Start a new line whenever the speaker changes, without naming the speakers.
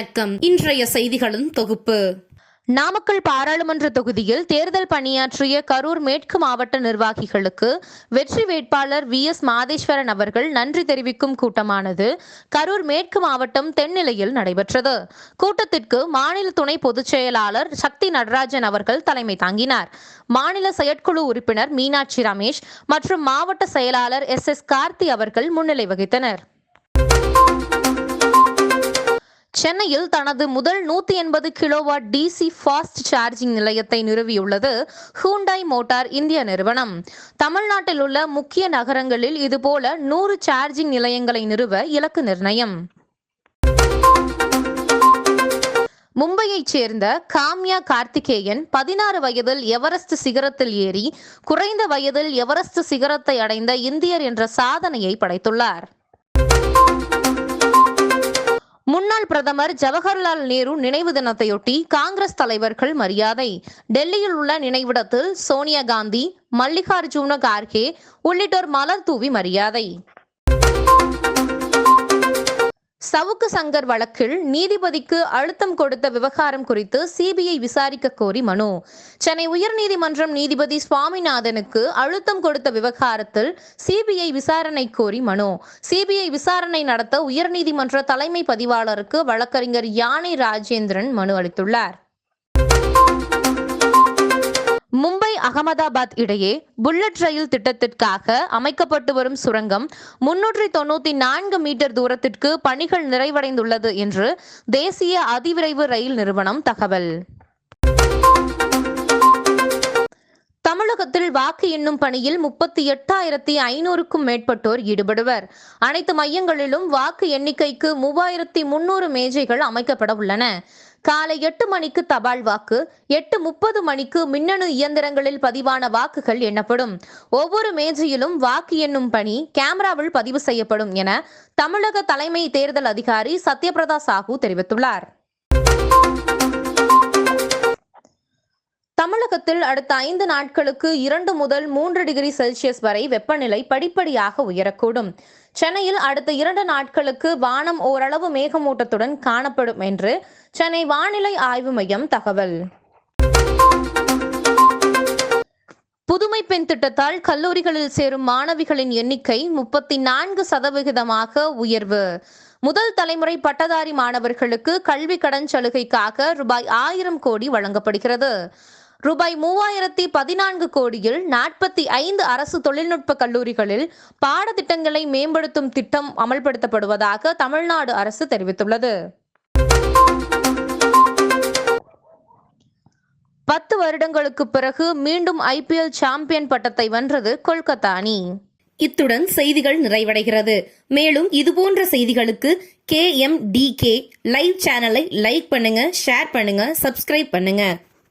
வணக்கம். இன்றைய செய்திகளின் தொகுப்பு.
நாமக்கல் பாராளுமன்ற தொகுதியில் தேர்தல் பணியாற்றிய கரூர் மேற்கு மாவட்ட நிர்வாகிகளுக்கு வெற்றி வேட்பாளர் வி. எஸ். மாதேஸ்வரன் அவர்கள் நன்றி தெரிவிக்கும் கூட்டமானது கரூர் மேற்கு மாவட்டம் தென்னிலையில் நடைபெற்றது. கூட்டத்திற்கு மாநில துணை பொதுச் செயலாளர் சக்தி நடராஜன் அவர்கள் தலைமை தாங்கினார். மாநில செயற்குழு உறுப்பினர் மீனாட்சி ரமேஷ் மற்றும் மாவட்ட செயலாளர் எஸ். எஸ். கார்த்தி அவர்கள் முன்னிலை வகித்தனர். சென்னையில் தனது முதல் நூத்தி எண்பது கிலோவாட் டிசி ஃபாஸ்ட் சார்ஜிங் நிலையத்தை நிறுவியுள்ளது ஹூண்டாய் மோட்டார் இந்திய நிறுவனம். தமிழ்நாட்டில் உள்ள முக்கிய நகரங்களில் இதுபோல நூறு சார்ஜிங் நிலையங்களை நிறுவ இலக்கு நிர்ணயம். மும்பையைச் சேர்ந்த காம்யா கார்த்திகேயன் பதினாறு வயதில் எவரெஸ்ட் சிகரத்தில் ஏறி குறைந்த வயதில் எவரெஸ்ட் சிகரத்தை அடைந்த இந்தியர் என்ற சாதனையை படைத்துள்ளார். பிரதமர் ஜவஹர்லால் நேரு நினைவு தினத்தையொட்டி காங்கிரஸ் தலைவர்கள் மரியாதை. டெல்லியில் உள்ள நினைவிடத்தில் சோனியா காந்தி மல்லிகார்ஜுன கார்கே உள்ளிட்டோர் மலர் தூவி மரியாதை. சவுக்கு சங்கர் வழக்கில் நீதிபதிக்கு அழுத்தம் கொடுத்த விவகாரம் குறித்து சிபிஐ விசாரிக்க கோரி மனு. சென்னை உயர்நீதிமன்றம் நீதிபதி சுவாமிநாதனுக்கு அழுத்தம் கொடுத்த விவகாரத்தில் சிபிஐ விசாரணை கோரி மனு. சிபிஐ விசாரணை நடத்த உயர்நீதிமன்ற தலைமை பதிவாளருக்கு வழக்கறிஞர் யானை ராஜேந்திரன் மனு அளித்துள்ளார். மும்பை அகமதாபாத் இடையே புல்லட் ரயில் திட்டத்திற்காக அமைக்கப்பட்டு வரும் சுரங்கம் முன்னூற்றி தொண்ணூத்தி நான்கு மீட்டர் தூரத்திற்கு பணிகள் நிறைவடைந்துள்ளது என்று தேசிய அதிவிரைவு ரயில் நிறுவனம் தகவல். வாக்கு எண்ணும் பணியில் முப்பத்தி எட்டாயிரத்தி ஐநூறுக்கும் மேற்பட்டோர் ஈடுபடுவர். அனைத்து மையங்களிலும் வாக்கு எண்ணிக்கைக்கு மூவாயிரத்தி முன்னூறு மேஜைகள் அமைக்கப்பட உள்ளன. காலை எட்டு மணிக்கு தபால் வாக்கு எட்டு முப்பது மணிக்கு மின்னணு இயந்திரங்களில் பதிவான வாக்குகள் எண்ணப்படும். ஒவ்வொரு மேஜையிலும் வாக்கு எண்ணும் பணி கேமராவில் பதிவு செய்யப்படும் என தமிழக தலைமை தேர்தல் அதிகாரி சத்யபிரதா சாஹூ தெரிவித்துள்ளார். தமிழகத்தில் அடுத்த ஐந்து நாட்களுக்கு இரண்டு முதல் மூன்று டிகிரி செல்சியஸ் வரை வெப்பநிலை படிப்படியாக உயரக்கூடும். சென்னையில் அடுத்த இரண்டு நாட்களுக்கு வானம் ஓரளவு மேகமூட்டத்துடன் காணப்படும் என்று சென்னை வானிலை ஆய்வு மையம் தகவல். புதுமை பெண் திட்டத்தால் கல்லூரிகளில் சேரும் மாணவிகளின் எண்ணிக்கை முப்பத்தி நான்கு சதவிகிதமாக உயர்வு. முதல் தலைமுறை பட்டதாரி மாணவர்களுக்கு கல்வி கடன் சலுகைக்காக ரூபாய் ஆயிரம் கோடி வழங்கப்படுகிறது. ரூபாய் மூவாயிரத்தி பதினான்கு கோடியில் நாற்பத்தி ஐந்து அரசு தொழில்நுட்ப கல்லூரிகளில் பாடத்திட்டங்களை மேம்படுத்தும் திட்டம் அமல்படுத்தப்படுவதாக தமிழ்நாடு அரசு தெரிவித்துள்ளது. பத்து வருடங்களுக்கு பிறகு மீண்டும் ஐபிஎல் சாம்பியன் பட்டத்தை வென்றது கொல்கத்தா அணி.
இத்துடன் செய்திகள் நிறைவடைகிறது. மேலும் இதுபோன்ற செய்திகளுக்கு K M D K live சேனலை லைக் பண்ணுங்க ஷேர் பண்ணுங்க சப்ஸ்கிரைப் பண்ணுங்க.